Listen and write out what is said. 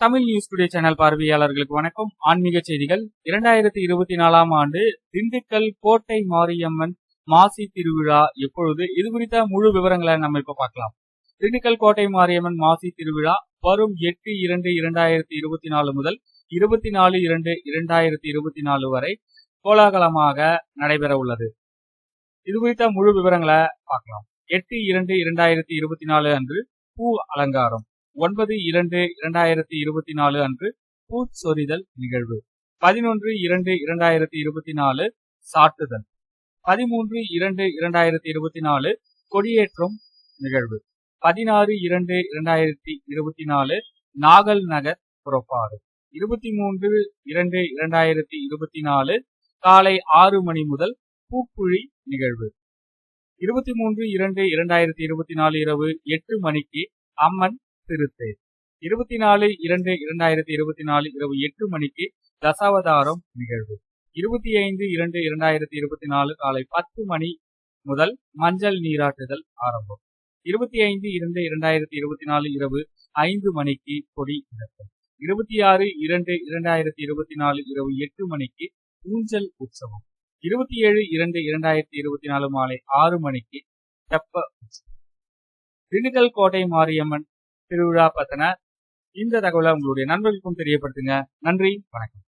Tamil news today channel பார்வையாளர்களுக்கு வணக்கம். ஆன்மீக செய்திகள். இரண்டாயிரத்தி இருபத்தி நாலாம் ஆண்டு திண்டுக்கல் கோட்டை மாரியம்மன் மாசி திருவிழா எப்பொழுது? இது குறித்த முழு விவரங்களை நம்ம இப்ப பார்க்கலாம். திண்டுக்கல் கோட்டை மாரியம்மன் மாசி திருவிழா வரும் எட்டு இரண்டு இரண்டாயிரத்தி இருபத்தி நாலு முதல் இருபத்தி நாலு இரண்டு இரண்டாயிரத்தி இருபத்தி நாலு வரை கோலாகலமாக நடைபெற உள்ளது. இது குறித்த முழு விவரங்களை பார்க்கலாம். எட்டு இரண்டு இரண்டாயிரத்தி இருபத்தி நாலு அன்று பூ அலங்காரம். ஒன்பது இரண்டு இரண்டாயிரத்தி இருபத்தி நாலு அன்று பூச்சொரிதல் நிகழ்வு. பதினொன்று இரண்டு இரண்டாயிரத்தி இருபத்தி நாலு சாட்டுதல் பதிமூன்று இரண்டு இரண்டாயிரத்தி இருபத்தி நாலு கொடியேற்றம் நிகழ்வு. பதினாறு இரண்டு இரண்டாயிரத்தி இருபத்தி நாலு நாகல் நகர் புறப்பாடு. இருபத்தி மூன்று இரண்டு இரண்டாயிரத்தி இருபத்தி நாலு காலை ஆறு மணி முதல் பூக்குழி நிகழ்வு. இருபத்தி மூன்று இரண்டு இரண்டாயிரத்தி இருபத்தி நாலு இரவு எட்டு மணிக்கு அம்மன் திருத்தே. இருபத்தி நாலு இரண்டு இரண்டாயிரத்தி இருபத்தி நாலு இரவு எட்டு மணிக்கு தசாவதாரம் நிகழ்வு. இருபத்தி ஐந்து இரண்டு இரண்டாயிரத்தி இருபத்தி நாலு காலை பத்து மணி முதல் மஞ்சள் நீராட்டுதல் ஆரம்பம். இருபத்தி ஐந்து இரண்டு இரண்டாயிரத்தி இருபத்தி நாலு இரவு ஐந்து மணிக்கு கொடி இறக்கம் இருபத்தி ஆறு இரண்டு இரண்டாயிரத்தி இருபத்தி நாலு இரவு எட்டு மணிக்கு ஊஞ்சல் உற்சவம். இருபத்தி ஏழு இரண்டு இரண்டாயிரத்தி இருபத்தி நாலு மாலை ஆறு மணிக்கு தெப்ப உற்சவம். திண்டுக்கல் கோட்டை மாரியம்மன் திருவிழா பத்தின இந்த தகவலை உங்களுடைய நண்பர்களுக்கும் தெரியப்படுத்துங்க. நன்றி வணக்கம்.